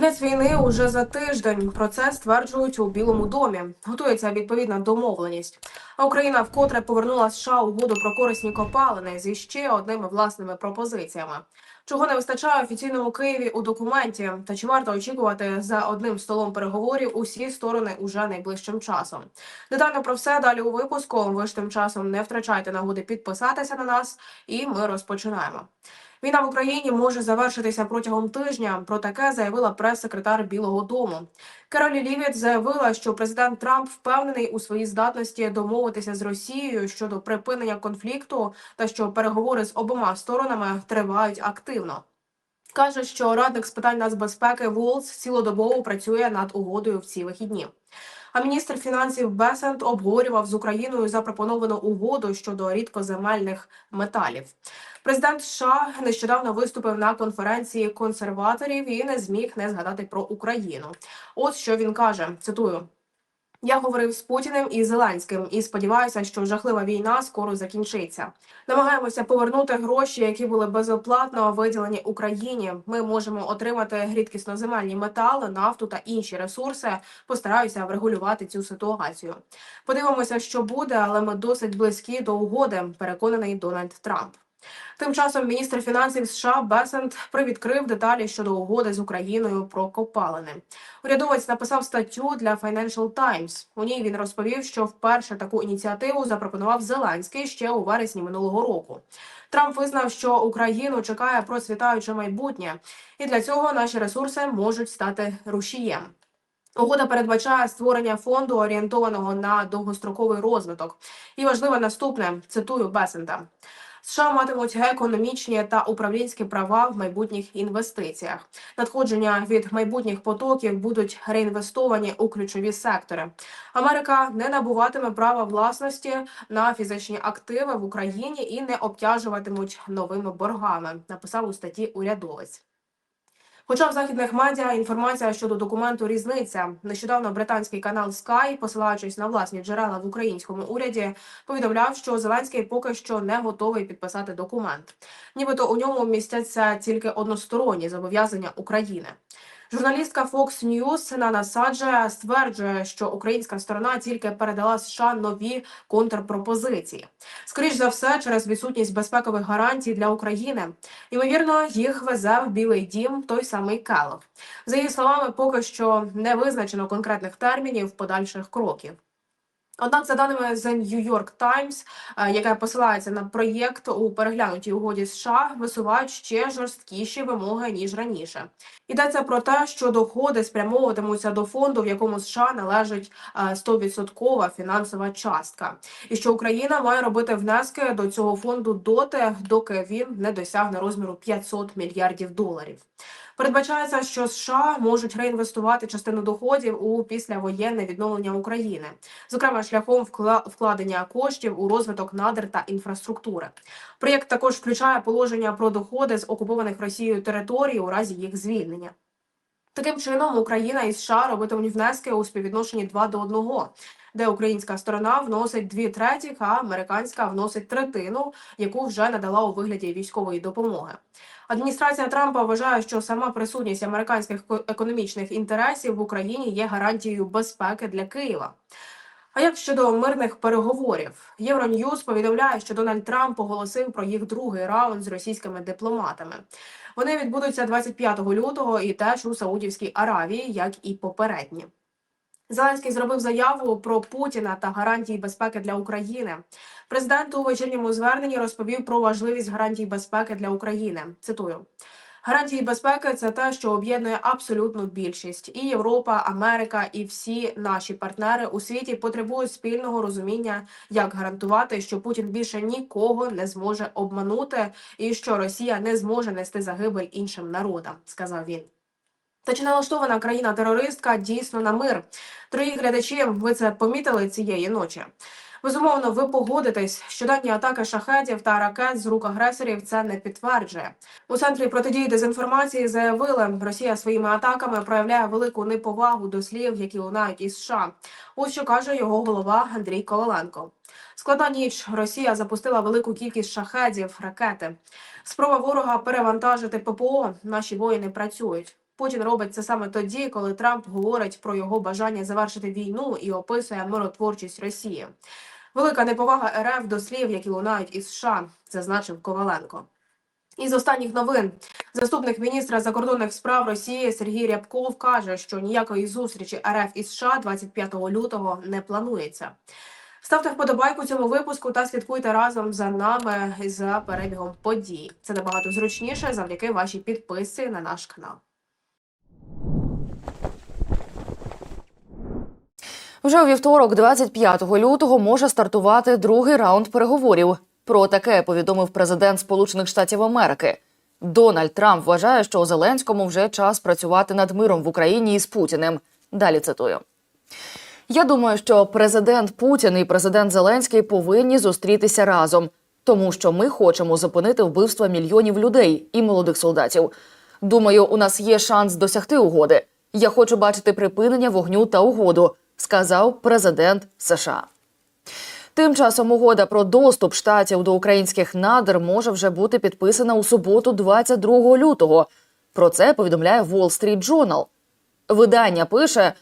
Кінець війни уже за тиждень. Про це стверджують у Білому домі. Готується відповідна домовленість. А Україна вкотре повернула США угоду про корисні копалини зі ще одними власними пропозиціями. Чого не вистачає офіційному Києві у документі, та чи варто очікувати за одним столом переговорів усі сторони уже найближчим часом? Детально про все далі у випуску. Ви ж тим часом не втрачайте нагоди підписатися на нас, і ми розпочинаємо. Війна в Україні може завершитися протягом тижня. Про таке заявила прес-секретар Білого Дому. Керолі Лівіт заявила, що президент Трамп впевнений у своїй здатності домовитися з Росією щодо припинення конфлікту та що переговори з обома сторонами тривають активно. Каже, що радник з питань нацбезпеки Волц цілодобово працює над угодою в ці вихідні. А міністр фінансів Бесент обговорював з Україною запропоновану угоду щодо рідкоземельних металів. Президент США нещодавно виступив на конференції консерваторів і не зміг не згадати про Україну. От що він каже: цитую. Я говорив з Путіним і Зеленським і сподіваюся, що жахлива війна скоро закінчиться. Намагаємося повернути гроші, які були безоплатно виділені Україні. Ми можемо отримати рідкісноземельні метали, нафту та інші ресурси. Постараюся врегулювати цю ситуацію. Подивимося, що буде, але ми досить близькі до угоди. Переконаний Дональд Трамп. Тим часом міністр фінансів США Бесент привідкрив деталі щодо угоди з Україною про копалини. Урядовець написав статтю для Financial Times. У ній він розповів, що вперше таку ініціативу запропонував Зеленський ще у вересні минулого року. Трамп визнав, що Україну чекає процвітаюче майбутнє, і для цього наші ресурси можуть стати рушієм. Угода передбачає створення фонду орієнтованого на довгостроковий розвиток. І важливе наступне цитую Бесента. США матимуть економічні та управлінські права в майбутніх інвестиціях. Надходження від майбутніх потоків будуть реінвестовані у ключові сектори. Америка не набуватиме права власності на фізичні активи в Україні і не обтяжуватимуть новими боргами. Написав у статті урядовець. Хоча в західних медіа інформація щодо документу різниця. Нещодавно британський канал Sky, посилаючись на власні джерела в українському уряді, повідомляв, що Зеленський поки що не готовий підписати документ. Нібито у ньому містяться тільки односторонні зобов'язання України. Журналістка Fox News Нана Саджа стверджує, що українська сторона тільки передала США нові контрпропозиції. Скоріш за все, через відсутність безпекових гарантій для України. Ймовірно, їх везе в Білий Дім той самий Келлог. За її словами, поки що не визначено конкретних термінів подальших кроків. Однак, за даними The New York Times, е, яка посилається на проєкт у переглянутій угоді США, висувають ще жорсткіші вимоги ніж раніше. Йдеться про те, що доходи спрямовуватимуться до фонду, в якому США належить е, 100% фінансова частка, і що Україна має робити внески до цього фонду доти, доки він не досягне розміру 500 мільярдів доларів. Передбачається, що США можуть реінвестувати частину доходів у післявоєнне відновлення України, зокрема шляхом вкла- вкладення коштів у розвиток надр та інфраструктури. Проєкт також включає положення про доходи з окупованих Росією територій у разі їх звільнення. Таким чином, Україна і США робитимуть внески у співвідношенні 2 до 1, де українська сторона вносить дві третіх, а американська вносить третину, яку вже надала у вигляді військової допомоги. Адміністрація Трампа вважає, що сама присутність американських ко- економічних інтересів в Україні є гарантією безпеки для Києва. А як щодо мирних переговорів, Євроньюз повідомляє, що Дональд Трамп оголосив про їх другий раунд з російськими дипломатами. Вони відбудуться 25 лютого і теж у Саудівській Аравії, як і попередні. Зеленський зробив заяву про Путіна та гарантії безпеки для України. Президент у вечірньому зверненні розповів про важливість гарантій безпеки для України. Цитую. Гарантії безпеки це те, що об'єднує абсолютну більшість. І Європа, Америка і всі наші партнери у світі потребують спільного розуміння, як гарантувати, що Путін більше нікого не зможе обманути, і що Росія не зможе нести загибель іншим народам, сказав він. Та чи налаштована країна-терористка дійсно на мир? Дорогі глядачі, ви це помітили цієї ночі. Безумовно, ви погодитесь, що дані атаки шахедів та ракет з рук агресорів це не підтверджує. У центрі протидії дезінформації заявили, Росія своїми атаками проявляє велику неповагу до слів, які лунають із США. Ось що каже його голова Андрій Коваленко. Складна ніч. Росія запустила велику кількість шахедів, ракети. Спроба ворога перевантажити ППО. Наші воїни працюють. Путін робить це саме тоді, коли Трамп говорить про його бажання завершити війну і описує миротворчість Росії. Велика неповага РФ до слів, які лунають із США, зазначив Коваленко. Із останніх новин заступник міністра закордонних справ Росії Сергій Рябков каже, що ніякої зустрічі РФ із США 25 лютого не планується. Ставте вподобайку цьому випуску та слідкуйте разом за нами за перебігом подій. Це набагато зручніше завдяки вашій підписці на наш канал. Вже у вівторок, 25 лютого, може стартувати другий раунд переговорів. Про таке повідомив президент Сполучених Штатів Америки. Дональд Трамп вважає, що Зеленському вже час працювати над миром в Україні із Путіним. Далі цитую. Я думаю, що президент Путін і президент Зеленський повинні зустрітися разом, тому що ми хочемо зупинити вбивства мільйонів людей і молодих солдатів. Думаю, у нас є шанс досягти угоди. Я хочу бачити припинення вогню та угоду, сказав президент США. Тим часом угода про доступ штатів до українських надр може вже бути підписана у суботу, 22 лютого. Про це повідомляє Wall Street Journal. Видання пише,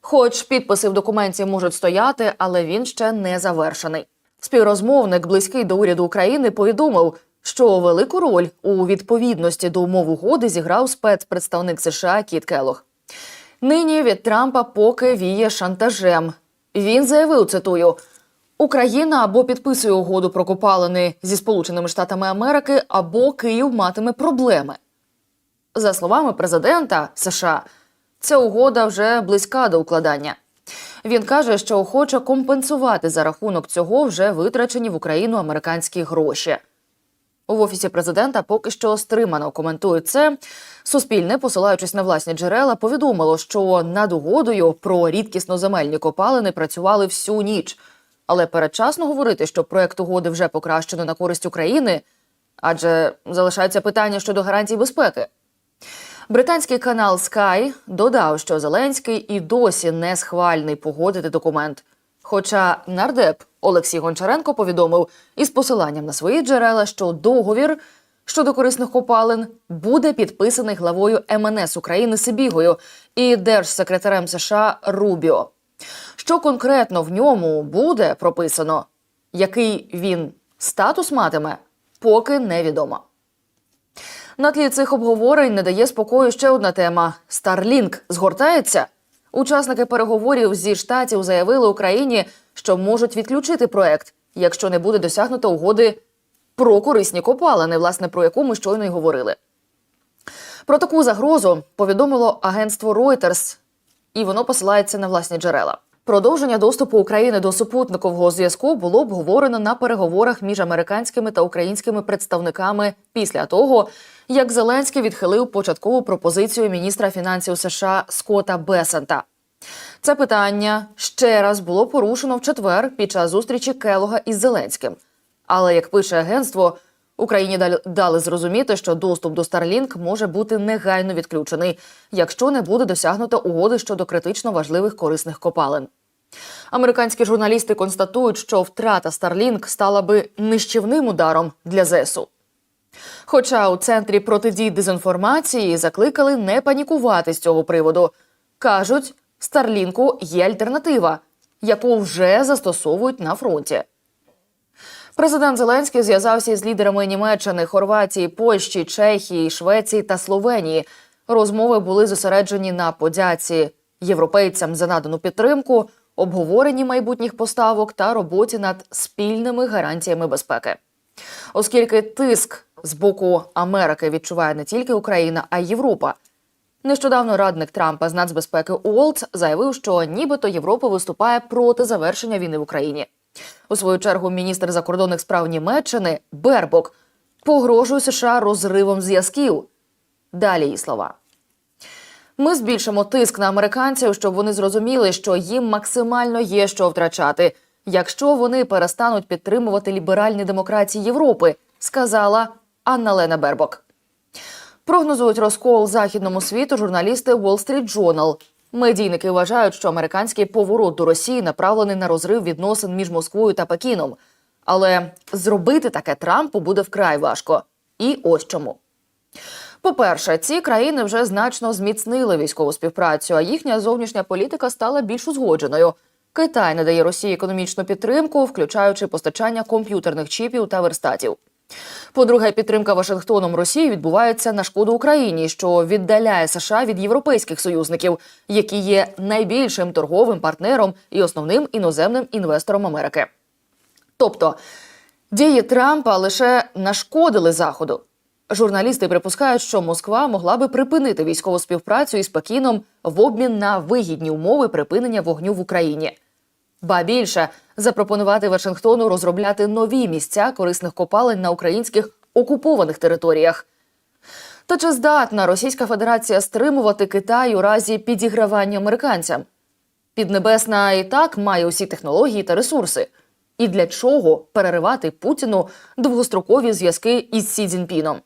хоч підписи в документі можуть стояти, але він ще не завершений. Співрозмовник, близький до уряду України, повідомив, що велику роль у відповідності до умов угоди зіграв спецпредставник США Кіт Келох. Нині від Трампа поки віє шантажем. Він заявив, цитую. Україна або підписує угоду про копалини зі Сполученими Штатами Америки, або Київ матиме проблеми. За словами президента США, ця угода вже близька до укладання. Він каже, що хоче компенсувати за рахунок цього вже витрачені в Україну американські гроші. В офісі президента поки що стримано коментують це. Суспільне, посилаючись на власні джерела, повідомило, що над угодою про рідкісноземельні копалини працювали всю ніч. Але передчасно говорити, що проект угоди вже покращено на користь України, адже залишається питання щодо гарантій безпеки. Британський канал Sky додав, що Зеленський і досі не схвальний погодити документ. Хоча нардеп Олексій Гончаренко повідомив із посиланням на свої джерела, що договір щодо корисних копалин буде підписаний главою МНС України Сибігою і держсекретарем США Рубіо. Що конкретно в ньому буде прописано, який він статус матиме, поки невідомо. На тлі цих обговорень не дає спокою ще одна тема: Starlink згортається. Учасники переговорів зі штатів заявили Україні, що можуть відключити проект, якщо не буде досягнуто угоди про корисні копалини, власне про яку ми щойно й говорили. Про таку загрозу повідомило агентство Reuters, і воно посилається на власні джерела. Продовження доступу України до супутникового зв'язку було обговорено на переговорах між американськими та українськими представниками після того, як Зеленський відхилив початкову пропозицію міністра фінансів США Скотта Бесента. Це питання ще раз було порушено в четвер під час зустрічі Келога із Зеленським. Але як пише агентство, Україні дали зрозуміти, що доступ до Starlink може бути негайно відключений, якщо не буде досягнуто угоди щодо критично важливих корисних копалин. Американські журналісти констатують, що втрата Starlink стала би нищівним ударом для ЗСУ. Хоча у центрі протидії дезінформації закликали не панікувати з цього приводу. Кажуть, Старлінку є альтернатива, яку вже застосовують на фронті. Президент Зеленський зв'язався з лідерами Німеччини, Хорватії, Польщі, Чехії, Швеції та Словенії. Розмови були зосереджені на подяці європейцям за надану підтримку, обговоренні майбутніх поставок та роботі над спільними гарантіями безпеки. Оскільки тиск з боку Америки відчуває не тільки Україна, а й Європа. Нещодавно радник Трампа з нацбезпеки Уолтс заявив, що нібито Європа виступає проти завершення війни в Україні. У свою чергу міністр закордонних справ Німеччини Бербок погрожує США розривом зв'язків. Далі її слова. Ми збільшимо тиск на американців, щоб вони зрозуміли, що їм максимально є що втрачати, якщо вони перестануть підтримувати ліберальні демократії Європи, сказала Анна Лена Бербок. Прогнозують розкол західному світу журналісти Wall Street Journal. Медійники вважають, що американський поворот до Росії направлений на розрив відносин між Москвою та Пекіном. Але зробити таке Трампу буде вкрай важко. І ось чому. По-перше, ці країни вже значно зміцнили військову співпрацю, а їхня зовнішня політика стала більш узгодженою. Китай надає Росії економічну підтримку, включаючи постачання комп'ютерних чіпів та верстатів. По-друге, підтримка Вашингтоном Росії відбувається на шкоду Україні, що віддаляє США від європейських союзників, які є найбільшим торговим партнером і основним іноземним інвестором Америки. Тобто дії Трампа лише нашкодили Заходу. Журналісти припускають, що Москва могла би припинити військову співпрацю із Пекіном в обмін на вигідні умови припинення вогню в Україні. Ба більше запропонувати Вашингтону розробляти нові місця корисних копалень на українських окупованих територіях. Та чи здатна Російська Федерація стримувати Китай у разі підігравання американцям? Піднебесна і так має усі технології та ресурси. І для чого переривати Путіну довгострокові зв'язки із Сі Цзіньпіном?